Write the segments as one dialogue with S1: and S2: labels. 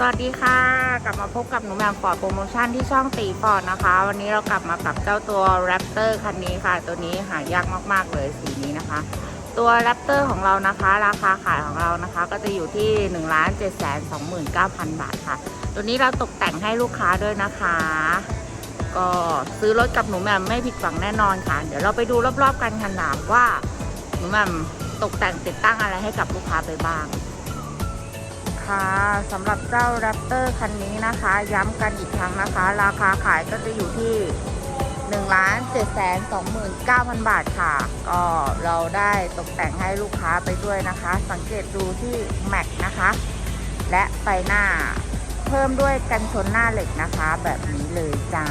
S1: สวัสดีค่ะ กลับมาพบกับหนูแมมฟอร์ดโปรโมชั่นที่ช่องตีฟอร์ดนะคะ วันนี้เรากลับมากับเจ้าตัว Raptor คันนี้ค่ะ ตัวนี้หายากมากๆเลยสีนี้นะคะ ตัว Raptor ของเรานะคะ ราคาขายของเรานะคะ ก็จะอยู่ที่1 7 2 9 0 0 0บาทค่ะ ตัวนี้เราตกแต่งให้ลูกค้าด้วยนะคะ ก็ซื้อรถกับหนูแมมไม่ผิดหวังแน่นอนค่ะ เดี๋ยวเราไปดูรอบๆกันค่ะว่าหนูแมมตกแต่งติดตั้งอะไรให้กับลูกค้าไปบ้าง ค่ะสำหรับเจ้า Raptor คันนี้นะคะ ย้ำกันอีกครั้งนะคะ ราคาขายก็จะอยู่ที่1 7 2 9 0 0 0บาทค่ะ ก็เราได้ตกแต่งให้ลูกค้าไปด้วยนะคะ สังเกตดูที่แม็กนะคะ และไฟหน้าเพิ่มด้วยกันชนหน้าเหล็กนะคะ แบบนี้เลยจ้า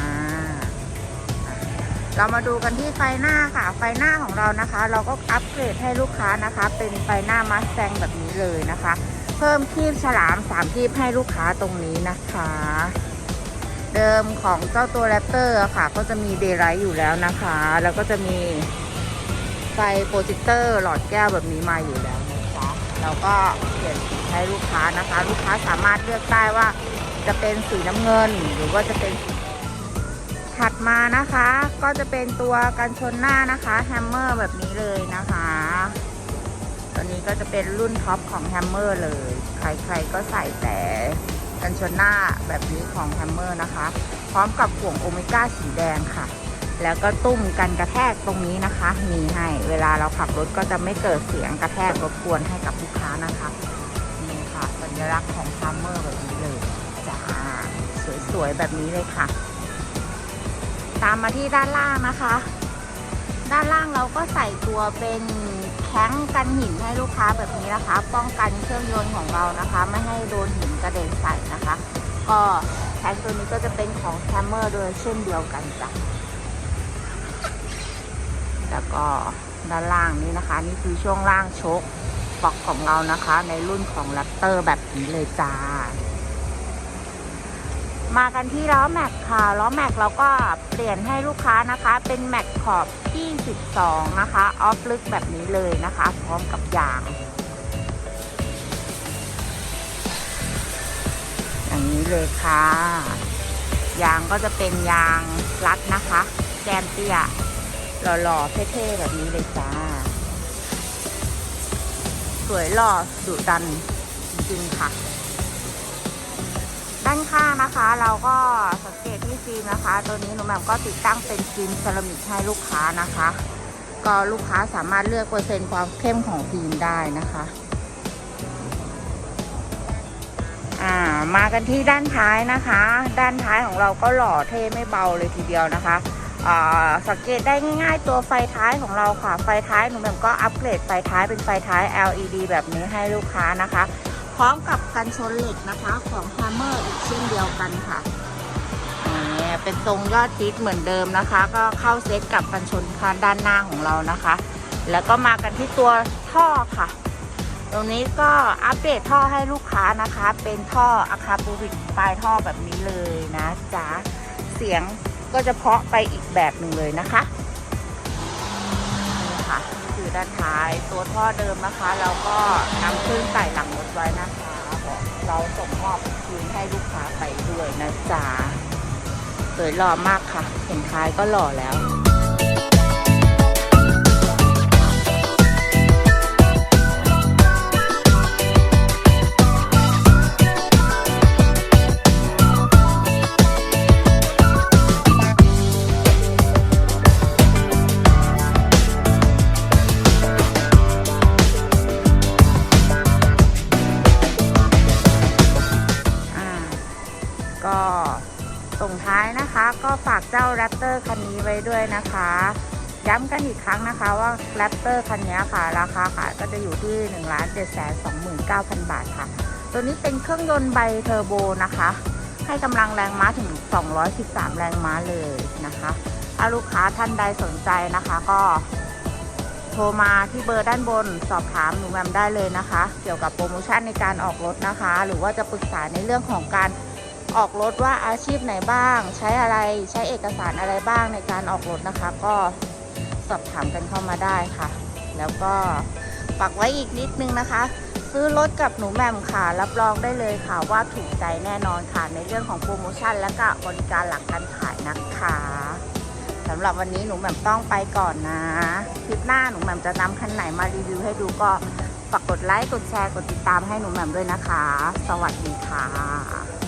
S1: เรามาดูกันที่ไฟหน้าค่ะ ไฟหน้าของเรานะคะ เราก็อัปเกรดให้ลูกค้านะคะ เป็นไฟหน้ามัสแ a งแบบนี้เลยนะคะ เพิ่มคีบฉลามสามคีบให้ลูกค้าตรงนี้นะคะ เดิมของเจ้าตัวแรปเตอร์ค่ะ ก็จะมีเดย์ไลท์อยู่แล้วนะคะ แล้วก็จะมีไฟโปรเจคเตอร์หลอดแก้วแบบนี้มาอยู่แล้วนะคะแล้วก็เปลี่ยนสีให้ลูกค้านะคะ ลูกค้าสามารถเลือกได้ว่าจะเป็นสีน้ำเงิน หรือว่าจะเป็นถัดมานะคะ ก็จะเป็นตัวกันชนหน้านะคะแฮมเมอร์แบบนี้เลยนะคะ ตัวนี้ก็จะเป็นรุ่นท็อปของแฮมเมอร์เลย ใครๆก็ใส่แต่กันชนหน้าแบบนี้ของแฮมเมอร์นะคะ พร้อมกับห่วงโอเมก้าสีแดงค่ะ แล้วก็ตุ้มกันกระแทกตรงนี้นะคะ มีให้เวลาเราขับรถก็จะไม่เกิดเสียงกระแทกรบกวนให้กับลูกค้านะคะนี่ค่ะ สัญลักษณ์ของแฮมเมอร์แบบนี้เลยจ้าสวยๆแบบนี้เลยค่ะ ตามมาที่ด้านล่างนะคะ ด้านล่างเราก็ใส่ตัวเป็น แข้งกันหินให้ลูกค้าแบบนี้นะคะ ป้องกันเครื่องยนต์ของเรานะคะ ไม่ให้โดนหินกระเด็นใส่นะคะ ก็แข้งตัวนี้ก็จะเป็นของแคมเมอร์โดยเช่นเดียวกันจ้ะแล้วก็ด้านล่างนี้นะคะ นี่คือช่วงล่างโชคปอกของเรานะคะ ในรุ่นของแรปเตอร์แบบนี้เลยจ้า มากันที่ล้อแม็กค่ะล้อแม็กเราก็เปลี่ยนให้ลูกค้านะคะ เป็นแม็กขอบที่12นะคะ ออฟลึกแบบนี้เลยนะคะ พร้อมกับยางอย่างนี้เลยค่ะ ยางก็จะเป็นยางรัดนะคะแกนเตี้ยหล่อๆเท่ๆแบบนี้เลยจ้า สวยหล่อดุดันจริงๆค่ะ ด้านข้างนะคะ เราก็สังเกตที่ฟิล์มนะคะ ตัวนี้หนูแหม่มก็ติดตั้งเป็นฟิล์มเซรามิกให้ลูกค้านะคะ ก็ลูกค้าสามารถเลือกเปอร์เซ็นต์ความเข้มของฟิล์มได้นะคะอ่ามากันที่ด้านท้ายนะคะ ด้านท้ายของเราก็หล่อเท่ไม่เบาเลยทีเดียวนะคะสังเกตได้ง่าย ๆ ตัวไฟท้ายของเราค่ะ ไฟท้ายหนูแหม่มก็อัปเกรดไฟท้ายเป็นไฟท้าย LED แบบนี้ให้ลูกค้านะคะ พร้อมกับกันชนเหล็กนะคะของ Hammer อีกเช่นเดียวกันค่ะนี่เป็นทรงยอดทิศเหมือนเดิมนะคะ ก็เข้าเซตกับกันชนคันด้านหน้าของเรานะคะ แล้วก็มากันที่ตัวท่อค่ะ ตรงนี้ก็อัปเดตท่อให้ลูกค้านะคะ เป็นท่ออะคาบูริกปลายท่อแบบนี้เลยนะจ๊ะเสียงก็จะเพาะไปอีกแบบหนึ่งเลยนะคะนี่ค่ะ คือด้านท้าย ตัวท่อเดิมนะคะ แล้วก็นำขึ้นใส่หลังรถไว้นะคะบอกเราส่งมอบคืนให้ลูกค้าไปด้วยนะจ๊ะสวยหล่อมากค่ะ เห็นท้ายก็หล่อแล้ว ฝากเจ้า Raptor คันนี้ไว้ด้วยนะคะ ย้ำกันอีกครั้งนะคะว่า Raptor คันนี้ค่ะ ราคาขายก็จะอยู่ที่ 1 7 2 9 0 0 0 บาทค่ะ ตัวนี้เป็นเครื่องยนต์ไบเทอร์โบนะคะ ให้กำลังแรงม้าถึง 213 แรงม้าเลยนะคะถ้าลูกค้าท่านใดสนใจนะคะ ก็โทรมาที่เบอร์ด้านบนสอบถามหนูแมมได้เลยนะคะ เกี่ยวกับโปรโมชั่นในการออกรถนะคะ หรือว่าจะปรึกษาในเรื่องของการ ออกรถว่าอาชีพไหนบ้าง ใช้อะไรใช้เอกสารอะไรบ้างในการออกรถนะคะ ก็สอบถามกันเข้ามาได้ค่ะ แล้วก็ฝากไว้อีกนิดนึงนะคะ ซื้อรถกับหนูแหม่มค่ะ รับรองได้เลยค่ะว่าถูกใจแน่นอนค่ะ ในเรื่องของโปรโมชั่นและก็บริการหลังการขายนะคะสำหรับวันนี้หนูแหม่มต้องไปก่อนนะคลิปหน้าหนูแหม่มจะนำคันไหนมารีวิวให้ดูก็ฝากกดไลค์กดแชร์กดติดตามให้หนูแหม่มด้วยนะคะ สวัสดีค่ะ